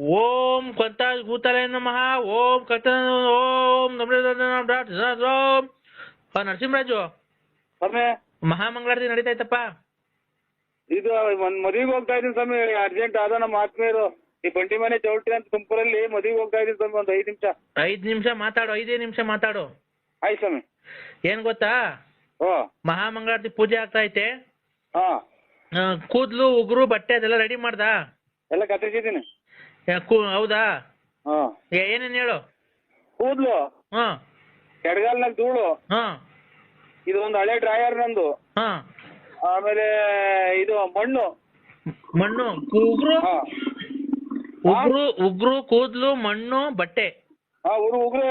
ಓಂ ಕಂತ ಭೂತಾಲಯ ನಮಃ ಓಂ ಕತ ಓಂ ಓಂ. ನರಸಿಂಹರಾಜು. ಸ್ವಾಮಿ. ಮಹಾಮಂಗಳಾರತಿ ನಡೀತಾಯ್ತಪ್ಪ. ಇದು ಒಂದ್ ಮದುವೆಗೆ ಹೋಗ್ತಾ ಇದೀನಿ ಸ್ವಾಮಿ. ಅರ್ಜೆಂಟ್ ಆದ ನಮ್ಮ ಆತ್ಮೀಯರು. ಈ ಬಂಡಿ ಮನೆ ಚೌಟ್ರಿ ಅಂತ ತುಮಕೂರಲ್ಲಿ ಮದುವೆಗೆ ಹೋಗ್ತಾ ಇದೀನಿ ಸ್ವಾಮಿ. ಒಂದ್ ಐದ್ ನಿಮಿಷ. ಐದ್ ನಿಮಿಷ ಮಾತಾಡು ಐದೇ ನಿಮಿಷ ಮಾತಾಡು. ಆಯ್ತು ಸ್ವಾಮಿ. ಏನ್ ಗೊತ್ತಾ? ಓ ಮಹಾಮಂಗಳಾರತಿ ಪೂಜೆ ಆಗ್ತಾ ಐತೆ. ಹಾ. ಕೂದ್ಲು ಉಗುರು ಬಟ್ಟೆ ಅದೆಲ್ಲ ರೆಡಿ ಮಾಡ್ದಾ? ಎಲ್ಲ ಕತ್ತರಿಸಿದ್ದೀನಿ. ಕೂ- ಹೌದಾ? ಹಾ. ಏ- ಏನೇನ್ ಹೇಳು? ಕೂದ್ಲು. ಹಾ. ಎಡಗಾಲ್ನಾಗ ಧೂಳು. ಹಾ. ಇದು ಒಂದು ಹಳೆ ಡ್ರಾಯರ್ ನಂದು. ಹಾ. ಆಮೇಲೆ ಇದು ಮಣ್ಣು. ಮಣ್ಣು ಉಗುರು? ಹಾ. ಉಗುರು ಉಗುರು ಕೂದ್ಲು ಮಣ್ಣು ಬಟ್ಟೆ. ಹಾ ಉಗುರು ಉಗುರು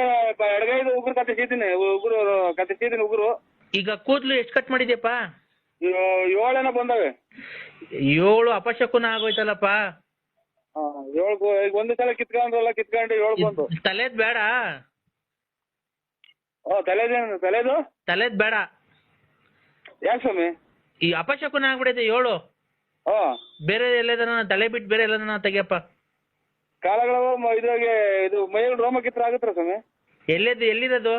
ಎಡಗೈದು ಉಗುರು ಕತ್ತರಿಸಿದ್ದೀನಿ ಉಗುರು ಕತ್ತರಿಸಿದ್ದೀನಿ ಉಗುರು. ಈಗ ಕೂದ್ಲು ಎಷ್ಟು ಕಟ್ ಮಾಡಿದ್ಯಪ್ಪ? ಏ- ಏಳೆನ ಬಂದವೆ. ಏಳು ಅಪಶಕುನ ಆಗೋಯ್ತಲ್ಲಪ್ಪ. ಏಳು ಒಂದು ಸಲ ಕಿತ್ಕೊಂಡ್ರಲ್ಲ ಕಿತ್ಕೊಂಡು ಏಳು ಬಂದು. ತಲೆದ್ ಬೇಡ. ಓ ತಲೆದೇನು ತಲೆದು? ತಲೆದ್ ಬೇಡ. ಯಾಕೆ ಸ್ವಾಮಿ? ಈ ಅಪಶಕುನ ಆಗ್ಬಿಡೈತೆ ಏಳು. ಓ ಬೇರೆ ಎಲ್ಲದನ್ನ ತಲೆ ಬಿಟ್ಟು ಬೇರೆ ಎಲ್ಲದನ್ನ ತೆಗಿಯಪ್ಪ. ಕಾಲಗಳ ಇದ್ರಾಗೆ ಇದು ಮೈಯಲ್ಲಿ ರೋಮ ಕಿತ್ರ ಆಗುತ್ತರ ಸ್ವಾಮಿ? ಎಲ್ಲಿದ್ದು? ಎಲ್ಲಿರೋದು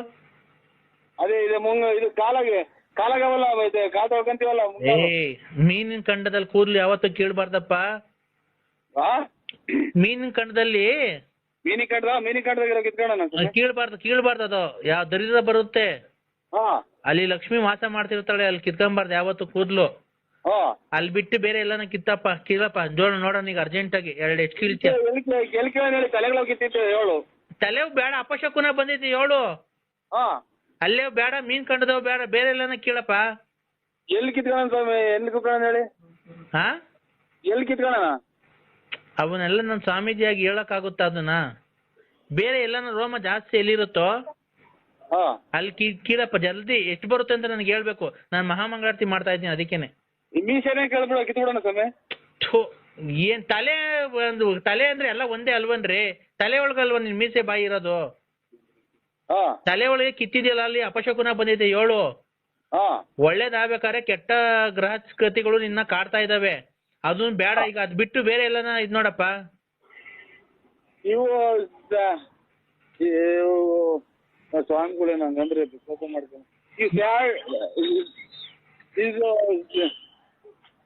ಅದೇ ಇದು ಮುಂಗ ಇದು ಕಾಲಗೆ ಕಾಲಾಗವಲ್ಲ ಇದೆ ಕಾಲ್ ತೊಳ್ಕೊಂತೀವಲ್ಲ ಏ ಮೀನಿನ ಕಂಡದಲ್ಲಿ ಕೂದ್ಲು ಯಾವತ್ತೂ ಕೀಳ್ಬಾರ್ದಪ್ಪ. ಹಾ ಮೀನಿನ ಕಂಡದಲ್ಲಿ ಮೀನಿ ಕಡ್ದ ಮೀನಿ ಕಿತ್ಕೊಳ್ಳೋಣ ಸ್ವಾಮಿ ಕೀಳ್ಬಾರ್ದು ಕೀಳ್ಬಾರ್ದು ಅದು. ಯಾವ ದರಿದ್ರ ಬರುತ್ತೆ. ಹಾ. ಅಲ್ಲಿ ಲಕ್ಷ್ಮಿ ವಾಸ ಮಾಡ್ತಿರ್ತಾಳೆ ಅಲ್ಲಿ ಕಿತ್ಕೊಂಬಾರ್ದು ಯಾವತ್ತು ಕೂದ್ಲು. ಹಾ. ಅಲ್ಲಿ ಬಿಟ್ಟು ಬೇರೆ ಎಲ್ಲಾನ ಕಿತ್ತಪ್ಪ ಕೀಳಪ್ಪ ಜೋಳ ನೋಡೋಣ ಈಗ ಅರ್ಜೆಂಟ್ ಆಗಿ ಎರಡು ಎಷ್ಟು ಕೀಳ್ತೀಯ. ಎಲ್ಲಿ ಹೇಳಿ ತಲೆಗಳು ಕಿತ್ತಿತ್ತು ಹೇಳು. ತಲೆ ಬೇಡ ಅಪಶಕುನ ಬಂದೈತಿ ಏಳು ಹಾ. ಅಲ್ಲೇ ಬೇಡ ಮೀನ್ ಕಂಡದವ್ ಬೇಡ ಬೇರೆ ಎಲ್ಲಾನ ಕೀಳಪ್ಪ. ಎಲ್ಲಿ ಕಿತ್ಕೊಳ್ಳೋಣ ಸ್ವಾಮಿ ಎಲ್ಲಿ ಕಿತ್ಕೊಳ್ಳೋಣ ಹೇಳಿ? ಹಾ? ಎಲ್ಲಿ ಕಿತ್ಕೊಳ್ಳೋಣ ಅವನ್ನೆಲ್ಲ ನನ್ನ ಸ್ವಾಮೀಜಿಯಾಗಿ ಹೇಳಕ್ಕಾಗುತ್ತಾ ಅದನ್ನ? ಬೇರೆ ಎಲ್ಲಾನು ರೋಮ ಜಾಸ್ತಿ ಎಲ್ಲಿರುತ್ತೋ? ಹಾ. ಅಲ್ಲಿ ಕೀ ಕೀಳಪ್ಪ ಜಲ್ದಿ ಎಷ್ಟು ಬರುತ್ತೆ ಅಂತ ನನಗೆ ಹೇಳ್ಬೇಕು. ನಾನು ಮಹಾಮಂಗಳಾರತಿ ಮಾಡ್ತಾ ಇದ್ದೀನಿ ಅದಕ್ಕೇನೆ. ಈ ಮೀಸೆನೇ ಕೇಳ್ಬಿಡ ಕಿತ್ಬಿಡೋಣ ಸ್ವಾಮಿ. ಥು, ಏನ್ ತಲೆ ಒಂದು ತಲೆ ಅಂದ್ರೆ ಎಲ್ಲ ಒಂದೇ ಅಲ್ವನ್ರಿ? ತಲೆ ಒಳಗಲ್ವ ನಿನ್ ಮೀಸೆ ಬಾಯಿ ಇರೋದು? ಹಾ. ತಲೆ ಒಳಗೆ ಕಿತ್ತಿದೆಯಲ್ಲ ಅಲ್ಲಿ ಅಪಶಕುನ ಬಂದಿದೆ ಏಳು? ಹಾ. ಒಳ್ಳೇದಾಗ್ಬೇಕಾದ್ರೆ ಕೆಟ್ಟ ಗ್ರಹಸ್ಕೃತಿಗಳು ನಿನ್ನ ಕಾಡ್ತಾ ಇದಾವೆ. ಅದನ್ನ ಬೇಡ ಈಗ ಅದ್ ಬಿಟ್ಟು ಬೇರೆ ಎಲ್ಲನ ಇದ್ ನೋಡಪ್ಪ. ಇವು ಸ- ಇವು ಸ್ವಾಮಿಗಳೇ ನಂಗಂದ್ರೆ ಕೋಪ ಮಾಡ್ತೀನಿ. ಈ ಸ್ಯಾ- ಇದು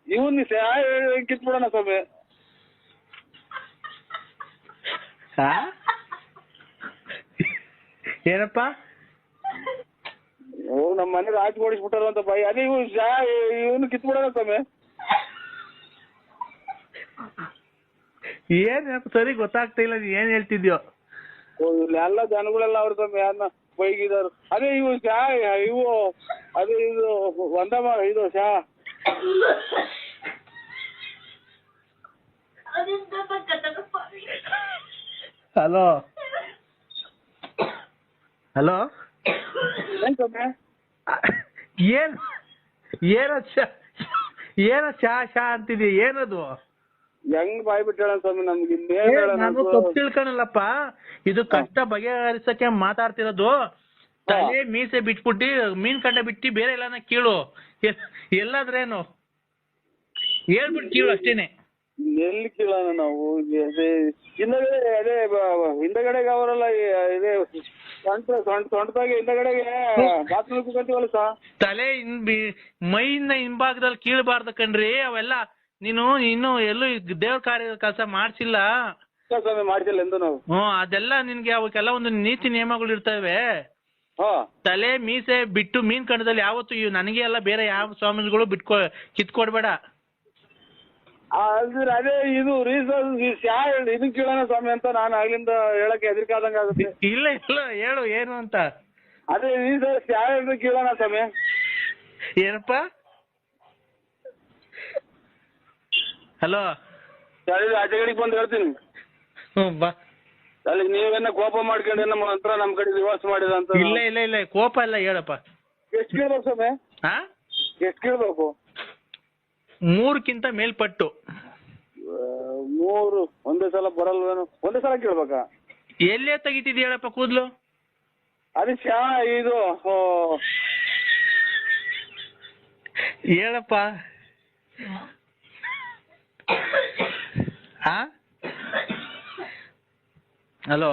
ಇವನ್ ಸ್ಯಾ ಕಿತ್ಬಿಡೋಣ ಸ್ವಾಮಿ. ಏನಪ್ಪ? ಓ ನಮ್ಮ ಮನೆ ರಾಜ್ ಓಡಿಸ್ಬಿಟ್ಟಾರ ಅಂತ ಬಾಯಿ ಅದೇ ಇವು ಸ್ಯಾ ಇವನು ಕಿತ್ಬಿಡೋಣ ಸ್ವಾಮಿ. ಏನ್ ಸರಿ ಗೊತ್ತಾಗ್ತಾ ಇಲ್ಲ ನೀನ್ ಏನ್ ಹೇಳ್ತಿದ್ಯೋ? ಇಲ್ಲೆಲ್ಲ ಜನಗಳೆಲ್ಲ ಅವ್ರ ತಮ್ಮ ಯಾರನ್ನ ಬೈಗಿದಾರು. ಅದೇ ಇವು ಶಾ ಇವು ಅದೇ ಇದು ಒಂದ ಇದು ಶಾ. ಹಲೋ? ಹಲೋ? ಏನ್ ಏನೋ ಏನ್ ಏನ ಶಾ ಏನ ಶಾ ಶಾ ಅಂತಿದ್ಯ ಏನದು? ಹೆಂಗ್ ಬಾಯ್ ಬಿಟ್ಟು ಹೇಳೋಣ ಸ್ವಾಮಿ ನಮ್ಗೆ ನಾನು ತಪ್ಪು ತಿಳ್ಕೊಳಲ್ಲಪ್ಪ ಇದು ಕಷ್ಟ ಬಗೆಹರಿಸಕ್ಕೆ ಮಾತಾಡ್ತಿರೋದು. ತಲೆ ಮೀಸೆ ಬಿಟ್ಬಿಟ್ಟಿ ಮೀನ್ ಕಂಡ ಬಿಟ್ಟಿ ಬೇರೆ ಎಲ್ಲಾನ ಕೇಳು. ಎಲ್ಲಾದ್ರೇನು? ಹೇಳ್ಬಿಟ್ಟು ಕೇಳು ಅಷ್ಟೇನೆ. ಎಲ್ಲಿ ಕೇಳೋಣ ನಾವು? ಹಿಂದಗಡೆ ಅದೇ ಹಿಂದಗಡೆಗೆ ಅವರೆಲ್ಲ ಇದೇ ಸೊಂಟ ಸೊಂಟ ಸೊಂಟದಾಗೆ ಹಿಂದಗಡೆಗೆ ಬಾತ್ರೂಮ್ ಕುತ್ಕೊಂತೀವಲ್ಲ ಸಾ. ತಲೆ ಮೈನ ಹಿಂಭಾಗದಲ್ಲಿ ಕೀಳಬಾರ್ದು ಕಣ್ರಿ. ಅವೆಲ್ಲ ನೀನು ಇನ್ನು ಎಲ್ಲೂ ದೇವ್ರ ಕಾರ್ಯ ಕೆಲಸ ಮಾಡ್ಸಿಲ್ಲ. ಸ್ವಾಮಿ ಮಾಡ್ತಿಲ್ಲ ಎಂದು ನಾವು. ಹ್ಮ್ ಅದೆಲ್ಲ ನಿನ್ಗೆ ಅವಕ್ಕೆಲ್ಲ ಒಂದು ನೀತಿ ನಿಯಮಗಳು ಇರ್ತವೆ. ಹಾ. ತಲೆ ಮೀಸೆ ಬಿಟ್ಟು ಮೀನ್ ಕಂಡದಲ್ಲಿ ಯಾವತ್ತು ಇವ್ ನನಗೆ ಎಲ್ಲ ಬೇರೆ ಯಾವ ಸ್ವಾಮಿಗಳು ಬಿಟ್ಕೊ ಕಿತ್ಕೊಡ್ಬೇಡ. ಅಂದ್ರೆ ಅದೇ ಇದು ರೀಸನ್ ಇದು ಕೇಳೋಣ ಸ್ವಾಮಿ ಅಂತ ನಾನು ಆಗ್ಲಿಂದ ಹೇಳಕ್ಕೆ ಹೆದರಿಕಾದಂಗ ಆಗುತ್ತೆ. ಇಲ್ಲ ಇಲ್ಲ ಹೇಳು ಏನು ಅಂತ. ಅದೇ ರೀಸನ್ ಯಾ ಕೇಳೋಣ ಸ್ವಾಮಿ. ಏನಪ್ಪ? ಹಲೋ ಸರಿ ಆಚೆಗಡೆಗೆ ಬಂದು ಹೇಳ್ತೀನಿ. ಬಾ. ನೀವೇನ ಕೋಪ ಮಾಡ್ಕೊಂಡು ನಮ್ಮ ಹತ್ರ ನಮ್ಮ ಕಡೆ ರಿವರ್ಸ್ ಮಾಡಿದ ಅಂತ. ಇಲ್ಲ ಇಲ್ಲ ಇಲ್ಲ ಕೋಪ ಇಲ್ಲ ಹೇಳಪ್ಪ. ಎಷ್ಟು ಕೇಳ್ಬೇಕು ಸ್ವಾಮಿ? ಹಾ ಎಷ್ಟು ಕೇಳ್ಬೇಕು? ಮೂರಕ್ಕಿಂತ ಮೇಲ್ಪಟ್ಟು. ಮೂರು ಒಂದೇ ಸಲ ಬರಲ್ವೇನು? ಒಂದೇ ಸಲ ಕೇಳ್ಬೇಕಾ? ಎಲ್ಲೇ ತೆಗಿತಿದ್ಯ ಹೇಳಪ್ಪ ಕೂದ್ಲು? ಅದು ಶಾ ಇದು ಓ, ಹೇಳಪ್ಪ. ಆ ಹಲೋ